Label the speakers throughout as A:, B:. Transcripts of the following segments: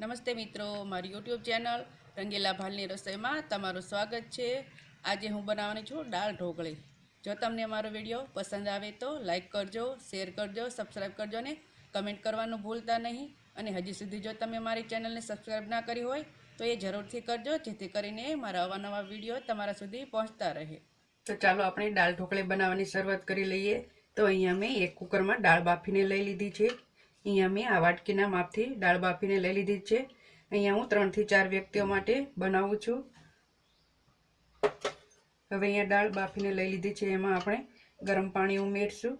A: નમસ્તે મિત્રો, મારી યુટ્યુબ ચેનલ રંગીલા ભાલની રસોઈમાં તમારું સ્વાગત છે. આજે હું બનાવવાની છું દાળ ઢોકળી. જો તમને મારો વીડિયો પસંદ આવે તો લાઇક કરજો શેર કરજો સબસ્ક્રાઈબ કરજો ને કમેન્ટ કરવાનું ભૂલતા નહીં. અને હજી સુધી જો તમે મારી ચેનલને સબસ્ક્રાઈબ ના કરી હોય તો એ જરૂરથી કરજો, જેથી કરીને મારા અવાનવા વીડિયો તમારા સુધી પહોંચતા રહે. તો ચાલો આપણે દાળ ઢોકળી બનાવવાની શરૂઆત કરી લઈએ. તો અહીંયા મેં એક કુકરમાં દાળ બાફીને લઈ લીધી છે. અહીંયા મેં આ વાટકીના માપથી દાળ બાફીને લઈ લીધી છે. અહીંયા હું ત્રણથી ચાર વ્યક્તિઓ માટે બનાવું છું. હવે અહીંયા દાળ બાફીને લઈ લીધી છે. એમાં આપણે ગરમ પાણી ઉમેરશું.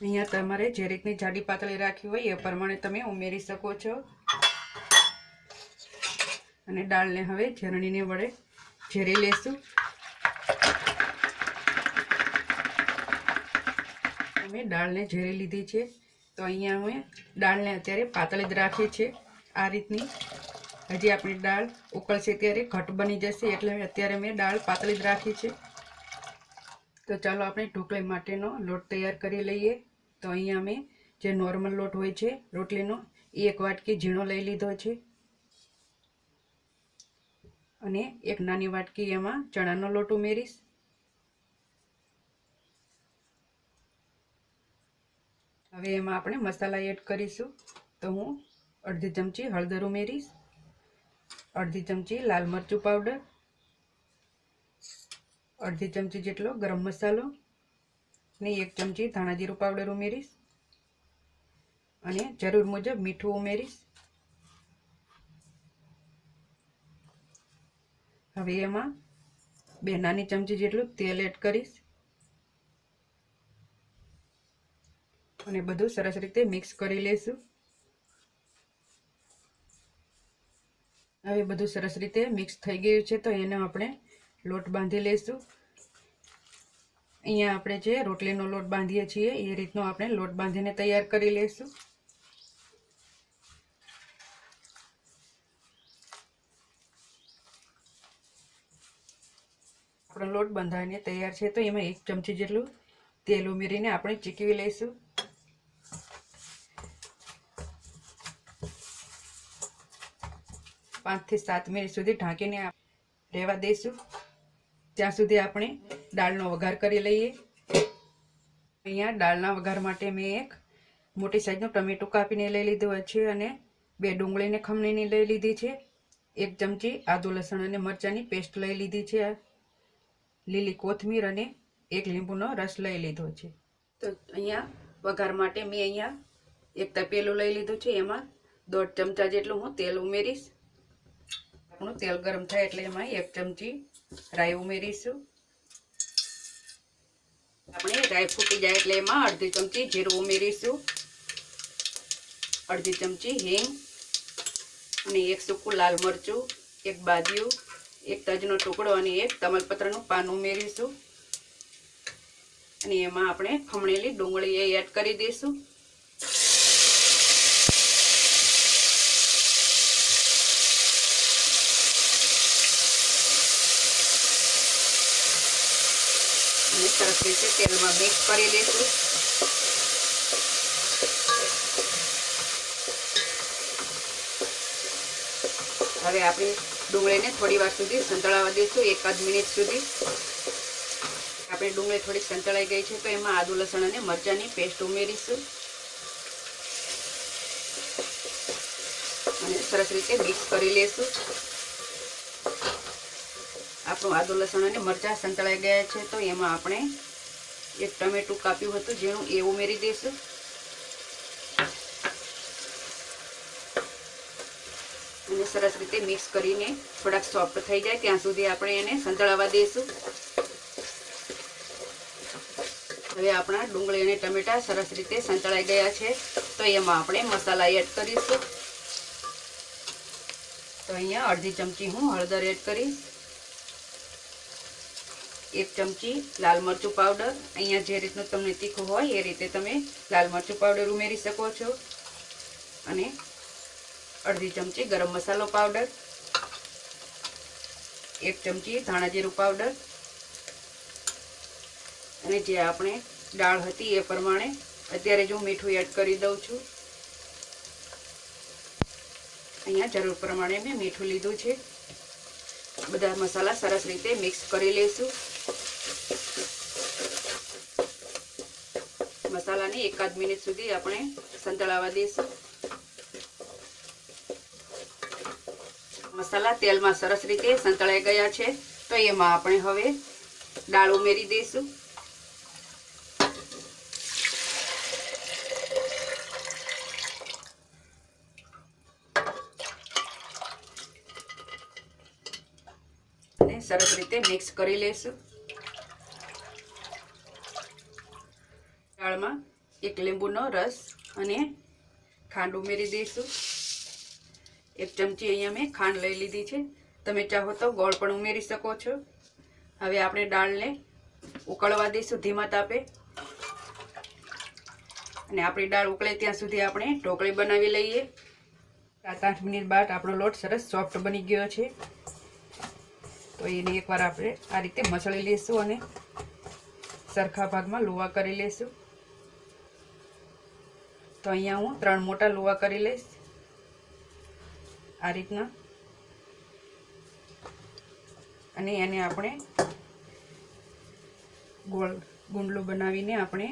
A: અહીંયા તમારે જે રીતની જાડી પાતળી રાખવી હોય એ પ્રમાણે તમે ઉમેરી શકો છો. અને દાળને હવે ઝરણીને વડે ઝેરી લેશું. અમે દાળને ઝેરી લીધી છે. તો અહીંયા અમે દાળને અત્યારે પાતળી જ રાખીએ છીએ. આ રીતની હજી આપણી દાળ ઉકળશે ત્યારે ઘટ બની જશે એટલે અત્યારે મેં દાળ પાતળી જ રાખી છે. તો ચાલો આપણે ઢોકળી માટેનો લોટ તૈયાર કરી લઈએ. તો અહીંયા અમે જે નોર્મલ લોટ હોય છે, રોટલીનો, એ એક વાટકી ઝીણો લઈ લીધો છે. અને એક નાની વાટકી એમાં ચણાનો લોટ ઉમેરીશ. હવે એમાં આપણે મસાલા એડ કરીશું. તો હું અડધી ચમચી હળદર ઉમેરીશ. અડધી ચમચી લાલ મરચું પાવડર અડધી ચમચી જેટલો ગરમ મસાલો. ને એક ચમચી ધાણા જીરું પાવડર ઉમેરીશ. અને જરૂર મુજબ મીઠું ઉમેરીશ. હવે એમાં બે નાની ચમચી જેટલું તેલ એડ કરીશ. અને બધું સરસ રીતે મિક્સ કરી લઈશું હવે બધું સરસ રીતે મિક્સ થઈ ગયું છે, તો એનો આપણે લોટ બાંધી લઈશું અહીંયા આપણે જે રોટલીનો લોટ બાંધીએ છીએ, એ રીતનો આપણે લોટ બાંધીને તૈયાર કરી લઈશું આપણો લોટ બંધાઈને તૈયાર છે, તો એમાં એક ચમચી જેટલું તેલ ઉમેરીને આપણે ચીકવી લઈશું પાંચથી સાત મિનિટ સુધી ઢાંકીને રહેવા દઈશું. ત્યાં સુધી આપણે દાળનો વઘાર કરી લઈએ. અહીંયા દાળના વઘાર માટે મેં એક મોટી સાઈઝનું ટમેટું કાપીને લઈ લીધું છે અને બે ડુંગળીને ખમણીને લઈ લીધી છે. એક ચમચી આદુ, લસણ અને મરચાંની પેસ્ટ લઈ લીધી છે. લીલી કોથમીર અને એક લીંબુનો રસ લઈ લીધો છે. તો અહીંયા વઘાર માટે મેં અહીંયા એક તપેલું લઈ લીધું છે. એમાં દોઢ ચમચા જેટલું હું તેલ ઉમેરીશ. આપણું તેલ ગરમ થાય એટલે એમાં એક ચમચી રાઈ ઉમેરીશું. આપણે રાઈ ફૂટી જાય એટલે એમાં અડધી ચમચી જીરું ઉમેરીશું. અડધી ચમચી હિંગ અને એક સૂકું લાલ મરચું, એક બાદિયું એક તજનો ટુકડો અને એક તમાલપત્રનું પાન ઉમેરીશું. અને એમાં આપણે ખમણેલી ડુંગળી એ એડ કરી દઈશું. અને સરસ રીતે તેલમાં મિક્સ કરી દઈશું હવે આપણે ડુંગળીને થોડી વાર સુધી સંતળાવા દઈશું એકાદ મિનિટ સુધી. આપણે ડુંગળી થોડી સંતળાઈ ગઈ છે, તો એમાં આદુ, લસણ અને મરચાંની પેસ્ટ ઉમેરીશું. અને સરસ રીતે મિક્સ કરી લઈશું આપણું આદુ લસણ અને મરચાં સંતળાઈ ગયા છે. તો એમાં આપણે એક ટમેટું કાપ્યું હતું, જેનું એ ઉમેરી દઈશું. અને સરસ રીતે મિક્સ કરીને થોડાક સોફ્ટ થઈ જાય, ત્યાં સુધી આપણે એને સંતળાવા દઈશું. હવે આપણા ડુંગળી અને ટમેટા સરસ રીતે સંતળાઈ ગયા છે. તો એમાં આપણે મસાલા એડ કરીશું. તો અહીંયા અડધી ચમચી હું હળદર એડ કરીશ. એક ચમચી લાલ મરચું પાવડર અહીંયા જે રીતનું તમને તીખું હોય એ રીતે તમે લાલ મરચું પાવડર ઉમેરી શકો છો. અને અડધી ચમચી ગરમ મસાલો પાવડર એક ચમચી ધાણા જીરું પાવડર અને જે આપણે દાળ હતી એ પ્રમાણે અત્યારે જ હું મીઠું એડ કરી દઉં છું. અહીંયા જરૂર પ્રમાણે મેં મીઠું લીધું છે. બધા મસાલા સરસ રીતે મિક્સ કરી લઈશું મસાલાને એકાદ મિનિટ સુધી આપણે સંતળાવા દઈશું. મસાલા તેલમાં સરસ રીતે સંતળાઈ ગયા છે. તો એમાં આપણે હવે દાળ ઉમેરી દઈશું. સરસ રીતે મિક્સ કરી લઈશું. દાળમાં એક લીંબુનો રસ અને ખાંડ ઉમેરી દઈશું. એક ચમચી અહીંયા મેં ખાંડ લઈ લીધી છે. તમે ચાહો તો ગોળ પણ ઉમેરી શકો છો. હવે આપણે દાળને ઉકળવા દઈશું ધીમા તાપે. અને આપણી દાળ ઉકળે ત્યાં સુધી આપણે ઢોકળી બનાવી લઈએ. સાત આઠ મિનિટ બાદ આપણો લોટ સરસ સોફ્ટ બની ગયો છે. તો એને એકવાર આપણે આ રીતે મસળી લઈશું અને સરખા ભાગમાં લુવા કરી લઈશું તો અહીંયા હું ત્રણ મોટા લુવા કરી લઈશ. આ રીતના. અને એને આપણે ગોળ ગુંડલું બનાવીને આપણે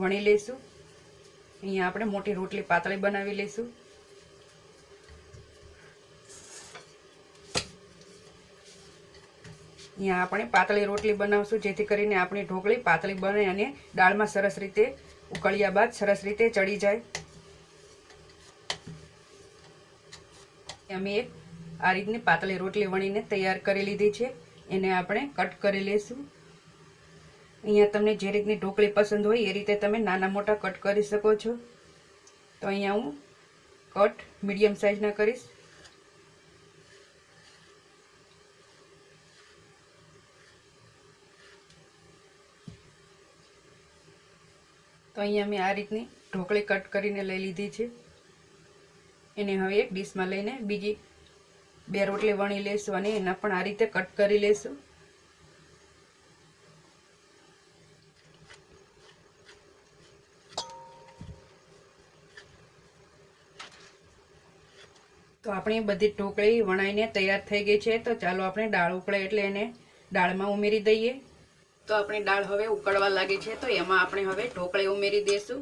A: વણી લઈશું. અહીંયા આપણે મોટી રોટલી પાતળી બનાવી લઈશું. અહીંયા આપણે પાતળી રોટલી બનાવશું, જેથી કરીને આપણી ઢોકળી પાતળી બને અને દાળમાં સરસ રીતે ઉકળ્યા બાદ સરસ રીતે ચડી જાય. અમે એક આ રીતની પાતળી રોટલી વણીને તૈયાર કરી લીધી છે. એને આપણે કટ કરી લઈશું અહીંયા તમને જે રીતની ઢોકળી પસંદ હોય એ રીતે તમે નાના મોટા કટ કરી શકો છો. તો અહીંયા હું કટ મીડિયમ સાઇઝના કરીશ. તો અહીંયા મેં આ રીતની ઢોકળી કટ કરીને લઈ લીધી છે. એને હવે એક ડીશમાં લઈને બીજી બે રોટલી વણી લેશું અને એના પણ આ રીતે કટ કરી લેશું. તો આપણી બધી ઢોકળી વણાઈને તૈયાર થઈ ગઈ છે. તો ચાલો આપણે દાળ ઉકળે એટલે એને દાળમાં ઉમેરી દઈએ. તો આપણી દાળ હવે ઉકળવા લાગી છે તો એમાં આપણે હવે ઢોકળી ઉમેરી દઈશું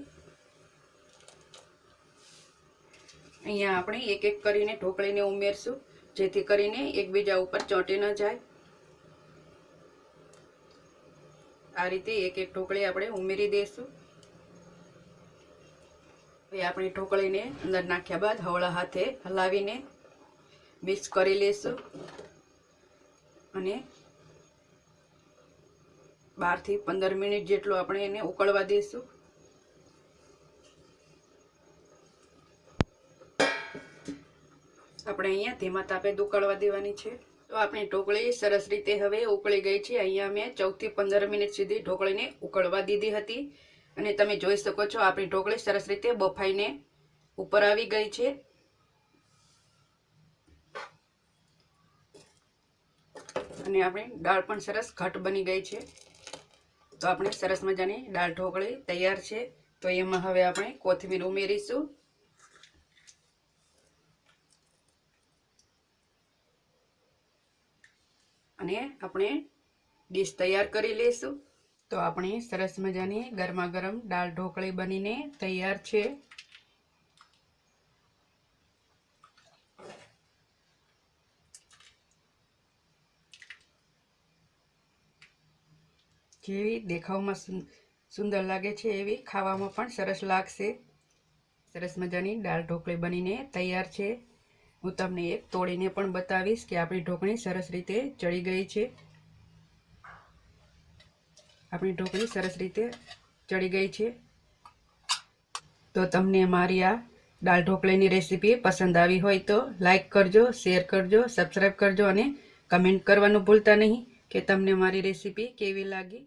A: અહીંયા આપણે એક એક કરીને ઢોકળીને ઉમેરશું, જેથી કરીને એકબીજા ઉપર ચોંટી ન જાય. આ રીતે એક એક ઢોકળી આપણે ઉમેરી દઈશું હવે આપણે ઢોકળીને અંદર નાખ્યા બાદ હવળા હાથે હલાવીને મિક્સ કરી લઈશું અને બારથી પંદર મિનિટ જેટલું આપણે એને ઉકળવા દઈશું. આપણે અહીંયા ધીમા તાપે ઉકળવા દેવાની છે. તો આપણી ઢોકળી સરસ રીતે હવે ઉકળી ગઈ છે. અહીંયા મેં ચૌદથી પંદર મિનિટ સુધી ઢોકળીને ઉકળવા દીધી હતી. અને તમે જોઈ શકો છો આપણી ઢોકળી સરસ રીતે બફાઈને ઉપર આવી ગઈ છે. અને આપણી દાળ પણ સરસ ઘટ બની ગઈ છે. તો આપણે સરસ મજાની દાળ ઢોકળી તૈયાર છે. તો એમાં હવે આપણે કોથમીર ઉમેરીશું. અને આપણે ડીશ તૈયાર કરી લઈશું. તો આપણી સરસ મજાની ગરમા ગરમ દાળ ઢોકળી બનીને તૈયાર છે. જેવી દેખાવમાં સુંદર લાગે છે એવી ખાવામાં પણ સરસ લાગશે. સરસ મજાની દાળ ઢોકળી બનીને તૈયાર છે. હું તમને એક તોડીને પણ બતાવીશ કે આપણી ઢોકળી સરસ રીતે ચડી ગઈ છે. આપણી ઢોકળી સરસ રીતે ચડી ગઈ છે. તો તમને મારી આ દાળ ઢોકળીની રેસીપી પસંદ આવી હોય તો લાઈક કરજો, શેર કરજો, સબસ્ક્રાઈબ કરજો અને કમેન્ટ કરવાનું ભૂલતા નહીં કે તમને મારી રેસીપી કેવી લાગી.